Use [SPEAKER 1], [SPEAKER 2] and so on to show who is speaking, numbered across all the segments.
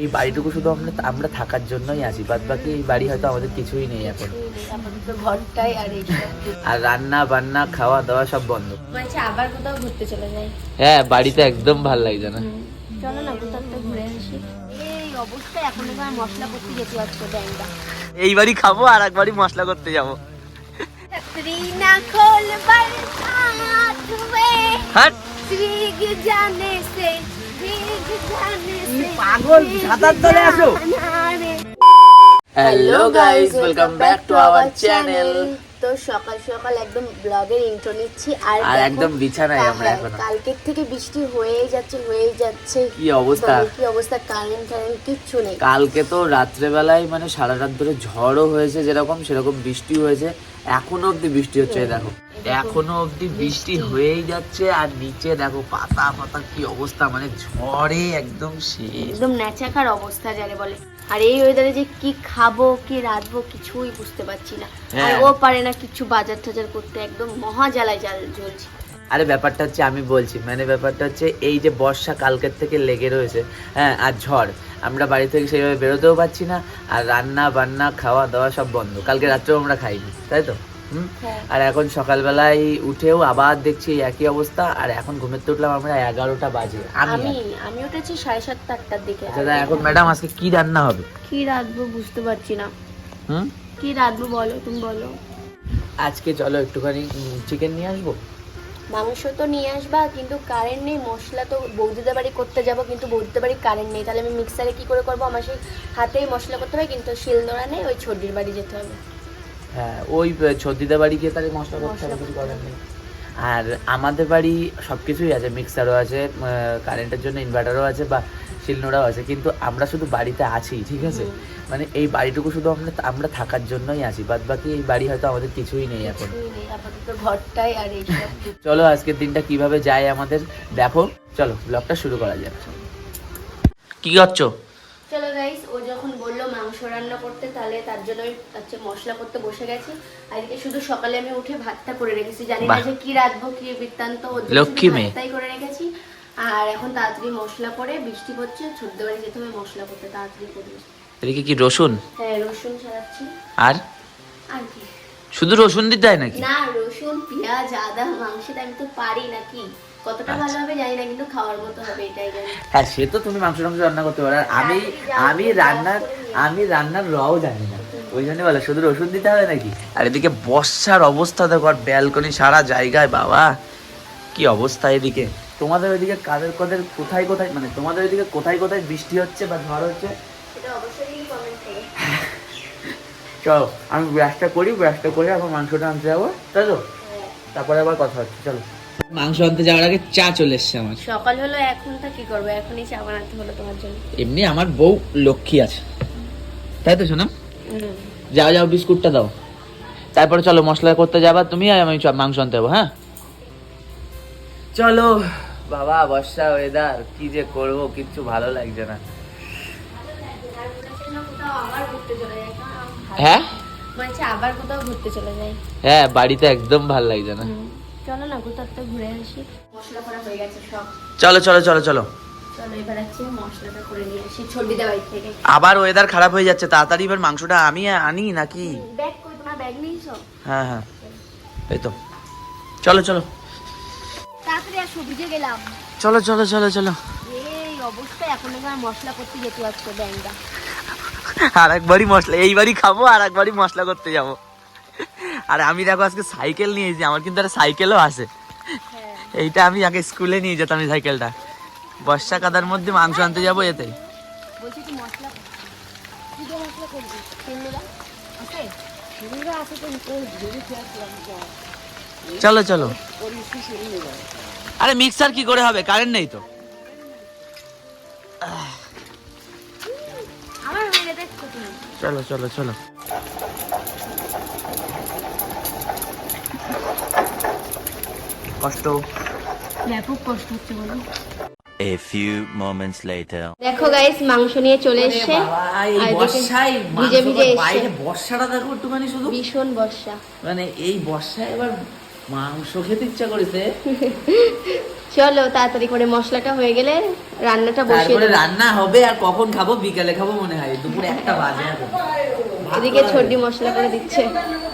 [SPEAKER 1] এই বাড়িটুকু শুধু আমরা আমরা থাকার জন্যই আছি বাদ বাকি এই বাড়ি হয়তো আমাদের কিছুই নেই এখন।
[SPEAKER 2] আর
[SPEAKER 1] রান্না বান্না খাওয়া দাওয়া সব বন্ধ।
[SPEAKER 2] আবার কোথাও ঘুরতে চলে যাই।
[SPEAKER 1] হ্যাঁ বাড়িতে একদম ভালো লাগছে না।
[SPEAKER 2] চলো না কোথাও ঘুরে আসি। এই
[SPEAKER 1] এইবারই খাব আর একবারই মশলা করতে যাব। পাগল, ছাতার তলে আসো। Hello guys welcome back to our channel
[SPEAKER 2] তো সকাল সকাল একদম ব্লগের ইন্ট্রো নিচ্ছি। আর
[SPEAKER 1] আর একদম বিছানায় আমরা এখনও।
[SPEAKER 2] কালকের থেকে বৃষ্টি হয়েই যাচ্ছে হয়েই যাচ্ছে।
[SPEAKER 1] কি অবস্থা?
[SPEAKER 2] কি অবস্থা? কারেন্ট টারেন্ট কিচ্ছু নেই।
[SPEAKER 1] কালকে তো রাত্রেবেলায় মানে সারা রাত ধরে ঝড়ও হয়েছে যেরকম সেরকম বৃষ্টি হয়েছে। এখনও অব্দি বৃষ্টি হচ্ছে দেখো। এখনও অবধি বৃষ্টি হয়েই যাচ্ছে আর নিচে দেখো পাতা পাতা কি অবস্থা মানে ঝড়ে একদম শেষ।
[SPEAKER 2] একদম ন্যাচাকার অবস্থা যারে বলে। আর এই ওয়েদারে যে কি খাব কি রাঁধবো কিছুই বুঝতে পারছি না। আর
[SPEAKER 1] হ্যাঁ।
[SPEAKER 2] ও পারে না কিছু বাজার টাজার করতে একদম মহা জ্বালায় জাল জ্বলছে
[SPEAKER 1] আরে ব্যাপারটা হচ্ছে আমি বলছি মানে ব্যাপারটা হচ্ছে এই যে বর্ষা কালকের থেকে লেগে রয়েছে হ্যাঁ আর ঝড় আমরা বাড়ি থেকে সেইভাবে বেরোতেও পারছি না আর রান্না বান্না খাওয়া দাওয়া সব বন্ধ। কালকে রাত্রেও আমরা খাইনি তাই তো। আর এখন সকালবেলায় উঠেও আবার দেখছি একই অবস্থা আর এখন থেকে উঠলাম আমরা এগারোটা বাজে। আমি
[SPEAKER 2] আমি উঠেছি সাড়ে সাতটা আটটার দিকে।
[SPEAKER 1] আচ্ছা এখন ম্যাডাম আজকে কি রান্না হবে?
[SPEAKER 2] কি রাঁধবো বুঝতে পারছি না।
[SPEAKER 1] হুম?
[SPEAKER 2] কি রাঁধবো বলো তুমি বলো।
[SPEAKER 1] আজকে চলো একটুখানি চিকেন নিয়ে আসব?
[SPEAKER 2] মাংস তো নিয়ে আসবা কিন্তু কারেন্ট নেই মশলা তো বৌদিদের বাড়ি করতে যাব কিন্তু বৌদিদের বাড়ি কারেন্ট নেই। তাহলে আমি মিক্সারে কি করে করব? আমার সেই হাতেই মশলা করতে হবে কিন্তু শিলনোড়া নেই ওই ছডির বাড়ি যেতে হবে।
[SPEAKER 1] হ্যাঁ ওই ছদ্দিদা বাড়ি গিয়ে তাহলে মশলা করতে হবে কিছু করার নেই। আর আমাদের বাড়ি সব কিছুই আছে মিক্সারও আছে কারেন্টের জন্য ইনভার্টারও আছে বা শিলনোড়াও আছে কিন্তু আমরা শুধু বাড়িতে আছি ঠিক আছে? মানে এই বাড়িটুকু শুধু আমরা আমরা থাকার জন্যই আছি বাদ বাকি এই বাড়ি হয়তো আমাদের কিছুই নেই এখন।
[SPEAKER 2] ঘরটাই আর
[SPEAKER 1] চলো আজকের দিনটা কীভাবে যায় আমাদের দেখো। চলো ব্লগটা শুরু করা যাক। কি করছ?
[SPEAKER 2] চলো গাইস ও যখন মাংস রান্না করতে তাহলে তার জন্য আমি হচ্ছে মশলা করতে বসে গেছি। আজকে শুধু সকালে আমি উঠে ভাতটা করে রেখেছি। জানি না যে কি রাঁধবো কি বৃত্তান্ত ওর
[SPEAKER 1] লক্ষ্মী মেয়ে।
[SPEAKER 2] ভাতটাই করে রেখেছি। আর এখন তাড়াতাড়ি মশলা করে বৃষ্টি পড়ছে ছোট্ট বাড়ি যেতে হবে মশলা করতে তাড়াতাড়ি করব
[SPEAKER 1] এদিকে কি রসুন?
[SPEAKER 2] হ্যাঁ রসুন ছাড়াচ্ছি।
[SPEAKER 1] আর?
[SPEAKER 2] আর কি?
[SPEAKER 1] শুধু রসুন দিতে হয় নাকি?
[SPEAKER 2] না রসুন পেঁয়াজ আদা মাংসটা আমি তো পারি নাকি কতটা
[SPEAKER 1] আচ্ছা।
[SPEAKER 2] ভালো হবে জানি না কিন্তু খাওয়ার মতো হবে এটাই জানি।
[SPEAKER 1] হ্যাঁ সে তো তুমি মাংস টাংস রান্না করতে পারো। আর আমি আমি রান্নার আমি রান্নার রও জানি না। ওই জন্য বলে শুধু ওষুধ দিতে হবে নাকি? আর এদিকে বর্ষার অবস্থা দেখো আর ব্যালকনি সারা জায়গায় বাবা। কি অবস্থা এদিকে? তোমাদের ওইদিকে কাদের কাদের কোথায় কোথায় মানে তোমাদের ওইদিকে কোথায় কোথায় বৃষ্টি হচ্ছে বা ঝড় হচ্ছে?
[SPEAKER 2] সেটা অবশ্যই কমেন্ট করে
[SPEAKER 1] চলো আমি ব্রাশটা করি ব্রাশটা করে এখন মাংসটা আনতে যাব। তাই তো
[SPEAKER 2] হ্যাঁ।
[SPEAKER 1] তারপরে আবার কথা হচ্ছে চলো। মাংস আনতে যাওয়ার আগে চা চলে এসছে আমার।
[SPEAKER 2] সকাল হলো এখন তা কি করব? এখনই চা বানাতে হলো তোমার জন্য।
[SPEAKER 1] এমনি আমার বউ লক্ষ্মী আছে। তাই তো শোনা
[SPEAKER 2] হুম।
[SPEAKER 1] যাও যাও বিস্কুটটা দাও। তারপরে চলো মশলা করতে যাবা তুমি আর আমি চ- মাংস আনতে যাব হ্যাঁ? চলো বাবা বর্ষা ওয়েদার কি যে করব কিচ্ছু ভালো লাগছে না।
[SPEAKER 2] কোথাও আবার ঘুরতে চলে যাই
[SPEAKER 1] হ্যাঁ
[SPEAKER 2] আবার কোথাও ঘুরতে চলে যাই।
[SPEAKER 1] হ্যাঁ বাড়িতে একদম ভালো লাগছে না।
[SPEAKER 2] চলো না কোথাও ঘুরে আসি। মশলা করা হয়ে গেছে সব।
[SPEAKER 1] চলো চলো চলো চলো। আবার ওয়েদার খারাপ হয়ে যাচ্ছে তাড়াতাড়ি এবার মাংসটা আমি আনি নাকি? হ্যাঁ হ্যাঁ। এই তো। চলো চলো।
[SPEAKER 2] আর
[SPEAKER 1] চলো চলো চলো চলো। আর একবারই মশলা এইবারই খাব আর একবারই মশলা করতে যাব। আর আমি দেখো আজকে সাইকেল নিয়েছি আমার কিন্তু একটা সাইকেলও আছে।
[SPEAKER 2] হ্যাঁ।
[SPEAKER 1] এইটা আমি আগে স্কুলে নিয়ে যেতাম সাইকেলটা বর্ষা কাদার মধ্যে মাংস আনতে যাব এতে। চলো চলো। আরে মিক্সার কি করে হবে? কারেন্ট নেই তো। চলো চলো চলো। কষ্ট।
[SPEAKER 2] ব্যাপক কষ্ট হচ্ছে বলো।
[SPEAKER 3] A few moments later.
[SPEAKER 2] দেখো গাইস মাংস নিয়ে চলে এসছে।
[SPEAKER 1] এই বর্ষায়
[SPEAKER 2] ভিজে ভিজে
[SPEAKER 1] বাইরে বর্ষাটা দেখো একটুখানি শুধু।
[SPEAKER 2] ভীষণ বর্ষা।
[SPEAKER 1] মানে এই বর্ষায় এবার মাংস খেতে ইচ্ছা করেছে।
[SPEAKER 2] চলো তাড়াতাড়ি করে মশলাটা হয়ে গেলে রান্নাটা বসিয়ে দেবো।
[SPEAKER 1] রান্না হবে আর কখন খাব? বিকালে খাব মনে হয়। দুপুরে একটা বাজে এখন।
[SPEAKER 2] এদিকে
[SPEAKER 1] করা
[SPEAKER 2] মশলা করে দিচ্ছে।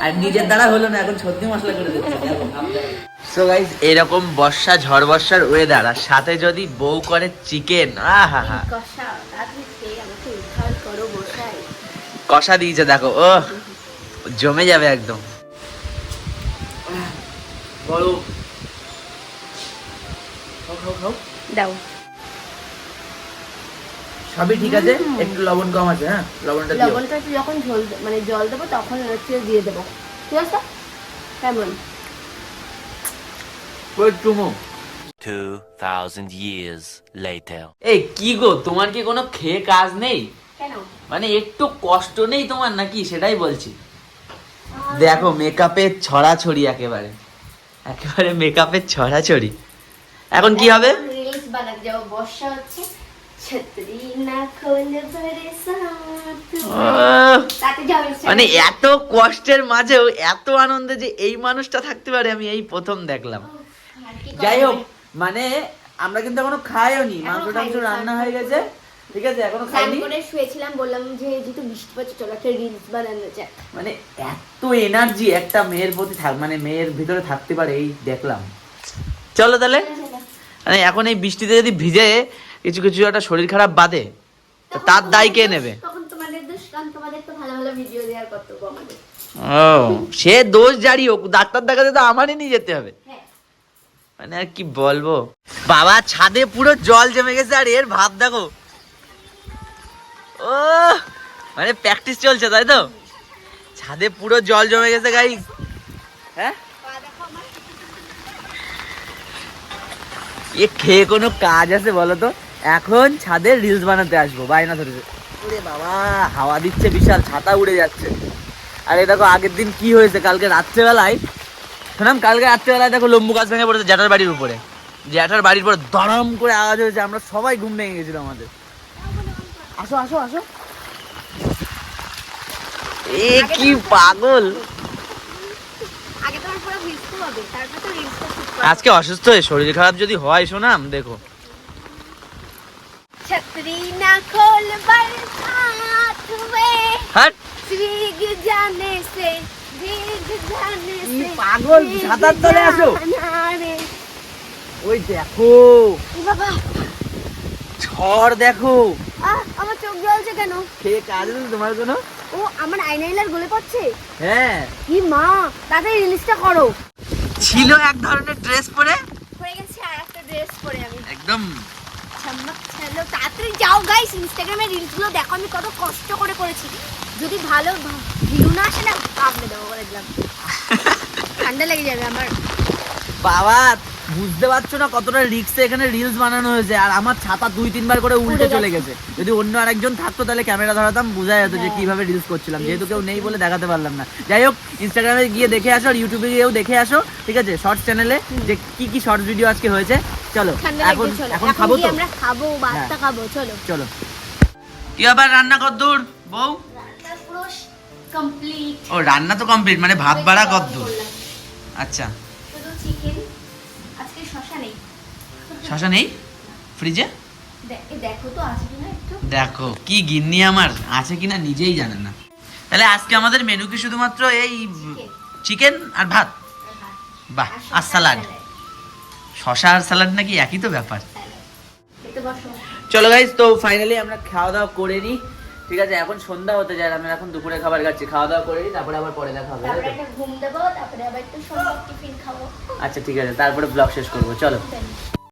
[SPEAKER 1] আর নিজের দ্বারা হলো না এখন সত্যি মশলা করে দিচ্ছে। সো গাইস এরকম বর্ষা ঝড় বর্ষার ওয়েদার আর সাথে যদি বউ করে চিকেন আহা হা।
[SPEAKER 2] কষা
[SPEAKER 1] দিয়েছে দেখো ও জমে যাবে একদম।
[SPEAKER 2] দাও।
[SPEAKER 1] সবই ঠিক আছে? একটু লবণ কম আছে হ্যাঁ? লবণটা
[SPEAKER 2] লবণটা যখন ঝোল মানে জল দেবো তখন হচ্ছে দিয়ে দেবো। ঠিক আছে? কেমন
[SPEAKER 1] ওই চুমো
[SPEAKER 3] 2,000 years later.
[SPEAKER 1] এই কি গো তোমার কি কোনো খেয়ে কাজ নেই?
[SPEAKER 2] কেন?
[SPEAKER 1] মানে একটু কষ্ট নেই তোমার নাকি সেটাই বলছি। দেখো মেকআপের ছড়াছড়ি একেবারে। একেবারে মেকআপের ছড়াছড়ি। এখন কি হবে?
[SPEAKER 2] রিলস বানাতে যাব বর্ষা হচ্ছে
[SPEAKER 1] মানে এত কষ্টের মাঝেও এত আনন্দে যে এই মানুষটা থাকতে পারে আমি এই প্রথম দেখলাম। যাই হোক মানে আমরা কিন্তু এখনও খাইও নি মাংস টাংস রান্না হয়ে গেছে ঠিক আছে
[SPEAKER 2] এখনও
[SPEAKER 1] খাইনি।
[SPEAKER 2] করে শুয়েছিলাম বললাম যে যেহেতু বৃষ্টি পড়ছে চলো একটা রিলস বানানো যাক।
[SPEAKER 1] মানে এত এনার্জি একটা মেয়ের প্রতি থাক মানে মেয়ের ভিতরে থাকতে পারে এই দেখলাম। চলো তাহলে মানে এখন এই বৃষ্টিতে যদি ভিজে কিছু কিছু একটা শরীর খারাপ বাদে তার দায় কে নেবে? ও সে দোষ জারি হোক ডাক্তার দেখাতে তো আমারই নিয়ে যেতে হবে। মানে আর কি বলব? বাবা, ছাদে পুরো জল জমে গেছে আর এর ভাব দেখো। ও মানে প্র্যাকটিস চলছে, তাই তো? ছাদে পুরো জল জমে গেছে গাই হ্যাঁ? এ খেয়ে কোনো কাজ আছে বলো তো? এখন ছাদে রিলস বানাতে আসব বায়না ধরেছে ওরে বাবা, হাওয়া দিচ্ছে বিশাল, ছাতা উড়ে যাচ্ছে। আর দেখো, আগের দিন কি হয়েছে? কালকে রাত্রেবেলায় শোনাম কালকে রাত্রিবেলায় দেখো লম্বু গাছ ভেঙে পড়েছে জ্যাঠার বাড়ির উপরে। জ্যাঠার বাড়ির পরে দরম করে আওয়াজ হয়েছে আমরা সবাই ঘুম ভেঙে গেছিল আমাদের। আসো আসো আসো। এ কি পাগল। আজকে অসুস্থ হয়ে শরীর খারাপ যদি হয় শোনাম দেখো। হাট।
[SPEAKER 2] পাগল
[SPEAKER 1] সাঁতার তলে আসো। ওই দেখো। ঝড় দেখো।
[SPEAKER 2] আমার চোখ জ্বলছে কেন?
[SPEAKER 1] কে কাজ তোমার
[SPEAKER 2] ও আমার আইনাইলার গলে পড়ছে?
[SPEAKER 1] হ্যাঁ।
[SPEAKER 2] কি মা তাতে রিলিজটা করো।
[SPEAKER 1] ছিল এক ধরনের ড্রেস পরে।
[SPEAKER 2] হয়ে গেছে আর একটা ড্রেস পরে আমি।
[SPEAKER 1] একদম।
[SPEAKER 2] তাড়াতাড়ি যাও গাইস ইনস্টাগ্রামে রিলসগুলো দেখো আমি কত কষ্ট করে করেছি। যদি ভালো ভিউ না আসে না আপনি দেবো করে দিলাম। ঠান্ডা লেগে যাবে আমার।
[SPEAKER 1] বাবা বুঝতে পারছ না কতটা রিক্সে এখানে রিলস বানানো হয়েছে আর আমার ছাতা দুই তিনবার করে উল্টে চলে গেছে। যদি অন্য আরেকজন থাকতো তাহলে ক্যামেরা ধরাতাম বোঝা যেত যে
[SPEAKER 2] হ্যাঁ।
[SPEAKER 1] কীভাবে রিলস করছিলাম। যেহেতু কেউ নেই বলে দেখাতে পারলাম না। যাই হোক ইনস্টাগ্রামে গিয়ে দেখে আসো আর ইউটিউবে গিয়েও দেখে আসো ঠিক আছে? শর্টস চ্যানেলে যে কি কি শর্টস ভিডিও আজকে হয়েছে চলো এখন এখন খাব তো।
[SPEAKER 2] আমরা খাব ভাতটা
[SPEAKER 1] হ্যাঁ।
[SPEAKER 2] খাব চলো।
[SPEAKER 1] চলো। কি আবার রান্না কদ্দূর বউ?
[SPEAKER 2] রান্না পুরো কমপ্লিট
[SPEAKER 1] ও রান্না তো কমপ্লিট মানে ভাত বাড়া কদ্দূর। আচ্ছা।
[SPEAKER 2] শুধু চিকেন আজকে শশা নেই।
[SPEAKER 1] শশা নেই? ফ্রিজে?
[SPEAKER 2] দেখো তো আছে কিনা একটু?
[SPEAKER 1] দেখো কি গিন্নি আমার আছে কিনা নিজেই জানে না। তাহলে আজকে আমাদের মেনু কি শুধুমাত্র এই চিকেন আর ভাত? বাহ আর স্যালাড শশা আর স্যালাড নাকি একই তো ব্যাপার? চলো গাইজ তো ফাইনালি আমরা খাওয়া দাওয়া করে নিই। ঠিক আছে এখন সন্ধ্যা হতে যায় আমি আমরা এখন দুপুরে খাবার খাচ্ছি। খাওয়া দাওয়া করে তারপরে আবার পরে দেখা হবে
[SPEAKER 2] ঘুম দেবো তারপরে আবার একটু সন্ধ্যা টিফিন খাব।
[SPEAKER 1] আচ্ছা ঠিক আছে তারপরে ব্লগ শেষ করব চলো।